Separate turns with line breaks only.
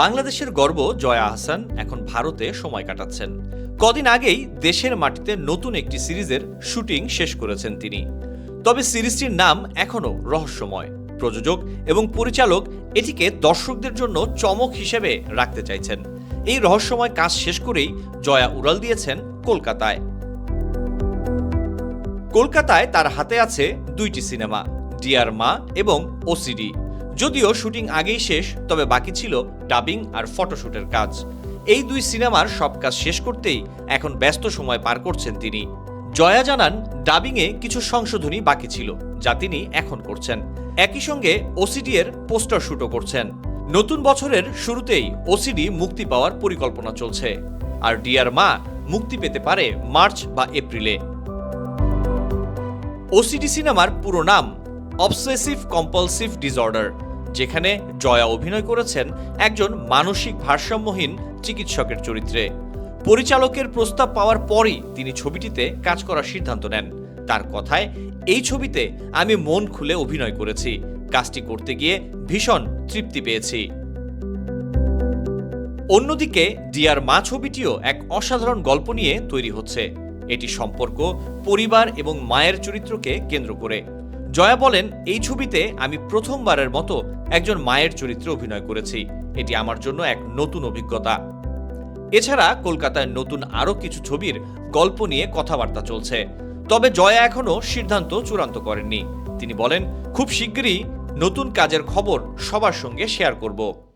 বাংলাদেশের গর্ব জয়া আহসান এখন ভারতে সময় কাটাচ্ছেন। কদিন আগেই দেশের মাটিতে নতুন একটি সিরিজের শুটিং শেষ করেছেন তিনি। তবে সিরিজটির নাম এখনও রহস্যময়। প্রযোজক এবং পরিচালক এটিকে দর্শকদের জন্য চমক হিসেবে রাখতে চাইছেন। এই রহস্যময় কাজ শেষ করেই জয়া উড়াল দিয়েছেন কলকাতায়। কলকাতায় তার হাতে আছে দুইটি সিনেমা, ডিয়ার মা এবং ওসিডি। যদিও শুটিং আগেই শেষ, তবে বাকি ছিল ডাবিং আর ফটোশুটের কাজ। এই দুই সিনেমার সব কাজ শেষ করতেই এখন ব্যস্ত সময় পার করছেন তিনি। জয়া জানান, ডাবিংয়ে কিছু সংশোধনী বাকি ছিল, যা তিনি এখন করছেন। একই সঙ্গে ওসিডি এর পোস্টার শুটও করছেন। নতুন বছরের শুরুতেই ওসিডি মুক্তি পাওয়ার পরিকল্পনা চলছে। আর ডিয়ার মা মুক্তি পেতে পারে মার্চ বা এপ্রিলে। ওসিডি সিনেমার পুরো নাম অবসেসিভ কম্পালসিভ ডিসঅর্ডার যেখানে জয়া অভিনয় করেছেন একজন মানসিক ভারসাম্যহীন চিকিৎসকের চরিত্রে। পরিচালকের প্রস্তাব পাওয়ার পরই তিনি ছবিটিতে কাজ করার সিদ্ধান্ত নেন। তার কথায়, এই ছবিতে আমি মন খুলে অভিনয় করেছি। কাজটি করতে গিয়ে ভীষণ তৃপ্তি পেয়েছি। অন্যদিকে, ডিয়ার মা ছবিটিও এক অসাধারণ গল্প নিয়ে তৈরি হচ্ছে। এটি সম্পর্ক, পরিবার এবং মায়ের চরিত্রকে কেন্দ্র করে। জয়া বলেন, এই ছবিতে আমি প্রথমবারের মতো একজন মায়ের চরিত্রে অভিনয় করেছি। এটি আমার জন্য এক নতুন অভিজ্ঞতা। এছাড়া কলকাতায় নতুন আরও কিছু ছবির গল্প নিয়ে কথাবার্তা চলছে। তবে জয়া এখনও সিদ্ধান্ত চূড়ান্ত করেননি। তিনি বলেন, খুব শীঘ্রই নতুন কাজের খবর সবার সঙ্গে শেয়ার করব।